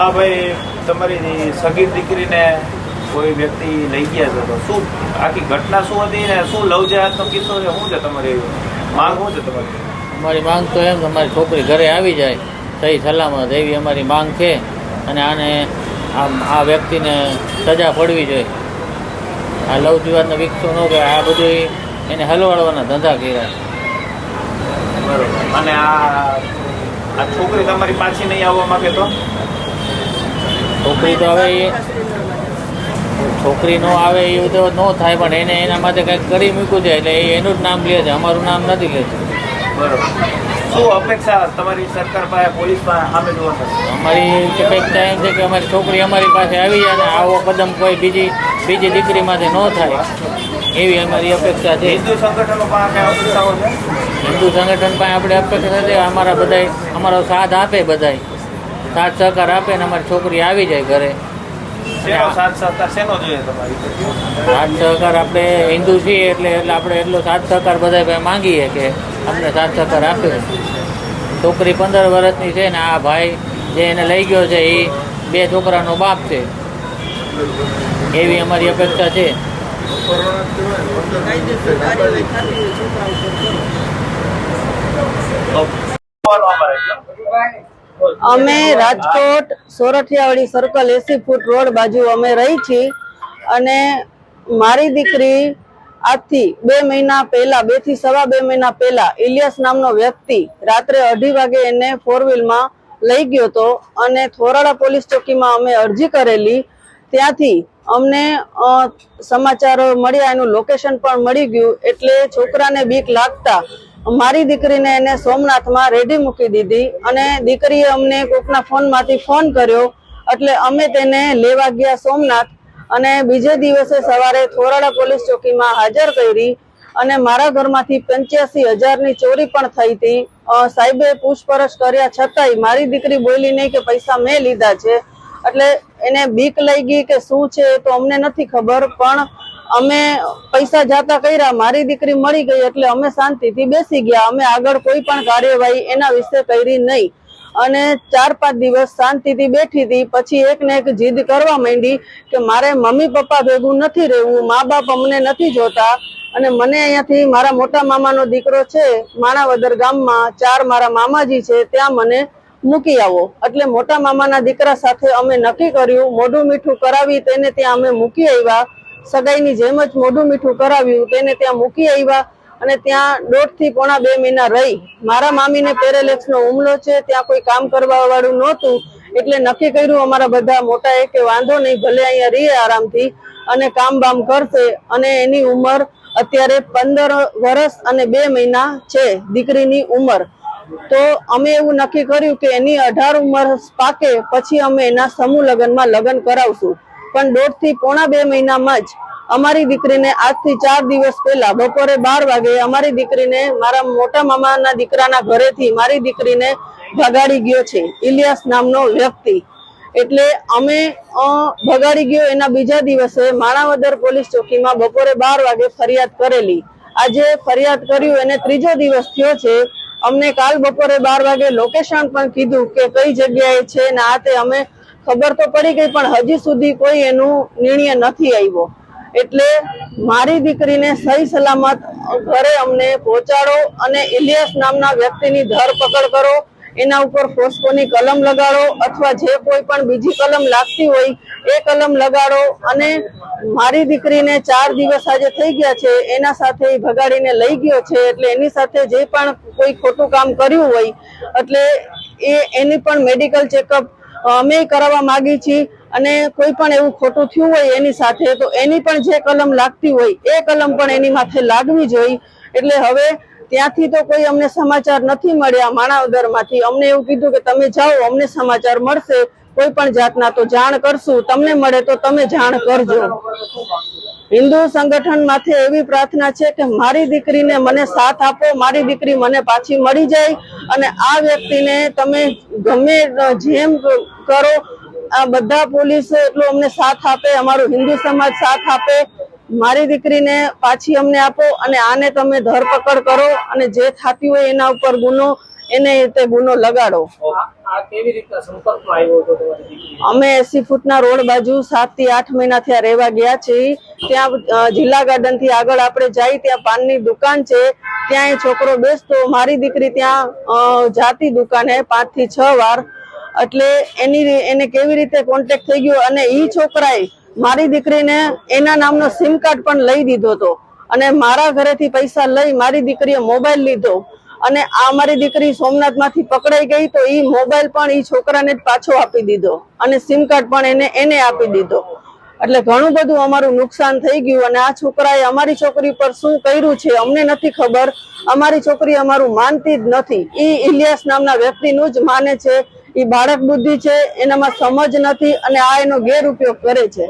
હા ભાઈ તમારી સગીર દીકરીને કોઈ વ્યક્તિ લઈ ગયા છે તો શું આખી ઘટના શું હતી ને શું લવ જહાજનો કિસ્સો છે? શું છે તમારી માંગ શું છે તમારી? અમારી માંગ તો એમ અમારી છોકરી ઘરે આવી જાય સહી સલામત એવી અમારી માંગ છે અને આને આ વ્યક્તિને સજા પડવી જોઈએ. આ લવ જીવાતનો વિકસો ન કે આ બધું એને હલવાડવાના ધંધા કર્યા. બરોબર. અને આ આ છોકરી તમારી પાછી નહીં આવવા માંગે તો? છોકરી તો હવે એ છોકરી નો આવે એવું તો ન થાય પણ એને એના માટે કંઈક કરી મૂક્યું છે એટલે એ એનું જ નામ લે છે અમારું નામ નથી લેતું બરોબર. શું અપેક્ષા તમારી સરકાર પાસે પોલીસ પાસે સામે જોવા અમારી અપેક્ષા એમ છે કે અમારી છોકરી અમારી પાસે આવી જાય અને આવો કદમ કોઈ બીજી બીજી દીકરીમાંથી ન થાય. એવી અમારી અપેક્ષા છે. હિન્દુ સંગઠનો પાસે અપેક્ષાઓ છે? હિન્દુ સંગઠન પાસે આપણે અપેક્ષા છે અમારા બધાય અમારો સાથ આપે બધાય. સાથ સહકાર આપે ને અમારી છોકરી આવી જાય ઘરે. સાથ સહકાર આપણે હિન્દુ છીએ એટલે એટલે આપણે એટલો સાથ સહકાર બધા માંગીએ કે અમને સાથ સહકાર આપે. છોકરી પંદર વર્ષની છે ને આ ભાઈ જે એને લઈ ગયો છે એ બે છોકરાનો બાપ છે. એવી અમારી અપેક્ષા છે. અમારે. અમે રાજકોટ સોરઠિયાવાડી સર્કલ એસી ફૂટ રોડ બાજુ અમે રહી છીએ અને મારી દીકરી આજથી બે મહિના પહેલા, બેથી સવા બે મહિના પહેલા ઇલિયાસ નામનો વ્યક્તિ રાત્રે અઢી વાગે એને ફોર લઈ ગયો હતો અને થોરાડા પોલીસ ચોકીમાં અમે અરજી કરેલી. ત્યાંથી અમને સમાચારો મળ્યા, એનું લોકેશન પણ મળી ગયું એટલે છોકરાને બીક લાગતા મારી દીકરીને એને સોમનાથમાં રેડી મૂકી દીધી અને દીકરીએ અમને કોકના ફોનમાંથી ફોન કર્યો એટલે અમે તેને લેવા ગયા સોમનાથ અને બીજે દિવસે સવારે થોરાડા પોલીસ ચોકીમાં હાજર કરી અને મારા ઘરમાંથી પંચ્યાસી હજારની ચોરી પણ થઈ હતી. સાહેબે પૂછપરછ કર્યા છતાંય મારી દીકરી બોલી નહીં કે પૈસા મેં લીધા છે. એટલે એને બીક લઈ ગઈ કે શું છે તો અમને નથી ખબર, પણ અમે પૈસા જાતા કર્યા, મારી દીકરી મળી ગઈ એટલે અમે શાંતિથી બેસી ગયા. અમે આગળ કોઈ પણ કાર્યવાહી એના વિશે કરી નહીં. અને ચાર પાંચ દિવસ શાંતિથી બેઠી હતી. પછી એકને એક જીદ કરવા માંડી કે મારે મમ્મી પપ્પા ભેગું નથી રહેવું, મા બાપ અમને નથી જોતા. અને મને અહીંયાથી મારા મોટા મામાનો દીકરો છે, માણાવદર ગામમાં ચાર મારા મામાજી છે, ત્યાં મને મૂકી આવો. એટલે મોટા મામાના દીકરા સાથે અમે નક્કી કર્યું, મોઢું મીઠું કરાવી તેને ત્યાં અમે મૂકી આવ્યા. સગાઈની જેમ જ મોઢું મીઠું કરાવ્યું. તેને ત્યાં મૂકી આવ્યા અને ત્યાં દોઢથી પોણા બે મહિના રહી. મારા મામીને પેરેલેક્સ નો હુમલો છે, ત્યાં કોઈ કામ કરવા વાળું નહોતું. એટલે નક્કી કર્યું અમારા બધા મોટા એ કે વાંધો નહીં, ભલે અહીંયા રહીએ આરામથી અને કામ બામ કરશે. અને એની ઉંમર અત્યારે પંદર વર્ષ અને બે મહિના છે દીકરીની ઉંમર. તો અમે એવું નક્કી કર્યું કે એની અઢાર ઉંમર પાકે, પછી અમે એના સમૂહ લગ્નમાં લગ્ન કરાવશું. પણ દોઢથી પોણા બે મહિનામાં જ અમારી દીકરીને આજથી ચાર દિવસ પહેલા બપોરે બાર વાગે અમારી દીકરીને મારા મોટા મામાના દીકરાના ઘરેથી મારી દીકરીને ભગાડી ગયો છે, ઇલિયાસ નામનો વ્યક્તિ. એટલે અમે ભગાડી ગયો એના બીજા દિવસે માણાવદર પોલીસ ચોકીમાં બપોરે બાર વાગે ફરિયાદ કરેલી. આજે ફરિયાદ કર્યું, એને ત્રીજો દિવસ થયો છે. અમને કાલ બપોરે બાર વાગે લોકેશન પણ કીધું કે કઈ જગ્યાએ છે ને આ તે અમે ખબર તો પડી ગઈ, પણ હજી સુધી કોઈ એનું નિર્ણય નથી આવ્યો. એટલે મારી દીકરીને સહી સલામત ઘરે અમને પહોંચાડો અને ઇલિયાસ નામના વ્યક્તિની ધરપકડ કરો. એના ઉપર ફોસ્કોની કલમ લગાડો અથવા જે કોઈ પણ બીજી કલમ લાગતી હોય એ કલમ લગાડો અને મારી દીકરીને ચાર દિવસ આજે થઈ ગયા છે, એના સાથે ભગાડીને લઈ ગયો છે, એટલે એની સાથે જે પણ કોઈ ખોટું કામ કર્યું હોય, એટલે એ એની પણ મેડિકલ ચેકઅપ અમે કરાવવા માગી છીએ અને કોઈ પણ એવું ખોટું થયું હોય એની સાથે, તો એની પણ જે કલમ લાગતી હોય, એ કલમ પણ એની માથે લાગવી જોઈએ. એટલે હવે ત્યાંથી તો કોઈ અમને સમાચાર નથી મળ્યા, માણાવદરમાંથી. અમને એવું કીધું કે તમે જાઓ, અમને સમાચાર મળશે. કોઈ પણ જાતના તો જાણ કરશું, તમને મળે તો તમે જાણ કરજો. હિન્દુ સંગઠન માથે એવી પ્રાર્થના છે કે મારી દીકરીને મને સાથ આપો, મારી દીકરી મને પાછી મળી જાય અને આ વ્યક્તિને તમે ગમે જેમ કરો, આ બધા પોલીસ એટલો અમને સાથ આપે, અમારો હિન્દુ સમાજ સાથ આપે, મારી દીકરીને પાછી અમને આપો અને આને તમે ધરપકડ કરો અને જે થતી હોય એના ઉપર ગુનો, એને તે ગુનો લગાડો. અમે એસી ફૂટના રોડ બાજુ સાતથી આઠ મહિના થયા રહેવા ગયા છીએ. ત્યાં જિલ્લા ગાર્ડનથી આગળ આપણે જઈ ત્યાં પાનની દુકાન છે. ત્યાં એ છોકરો બેસતો. મારી દીકરી ત્યાં જાતી દુકાને પાંચથી છ વાર. એટલે એની એને કેવી રીતે કોન્ટેક્ટ થઈ ગયો અને એ છોકરાએ મારી દીકરીને એના નામનો સિમ કાર્ડ પણ લઈ દીધો હતો. અને મારા ઘરેથી પૈસા લઈ મારી દીકરીએ મોબાઈલ લીધો. અને આ મારી દીકરી સોમનાથમાંથી પકડાઈ ગઈ તો ઈ મોબાઈલ પણ ઈ છોકરાને જ પાછો આપી દીધો. અને સિમ કાર્ડ પણ એને એને આપી દીધો. એટલે ઘણું બધું અમારું નુકસાન થઈ ગયું અને આ છોકરાએ અમારી છોકરી પર શું કર્યું છે અમને નથી ખબર. અમારી છોકરી અમારું માનતી જ નથી. ઈ ઇલિયાસ નામના વ્યક્તિનું જ માને છે. ઈ બાળક બુદ્ધિ છે. એનામાં સમજ નથી અને આ એનો ગેરઉપયોગ કરે છે.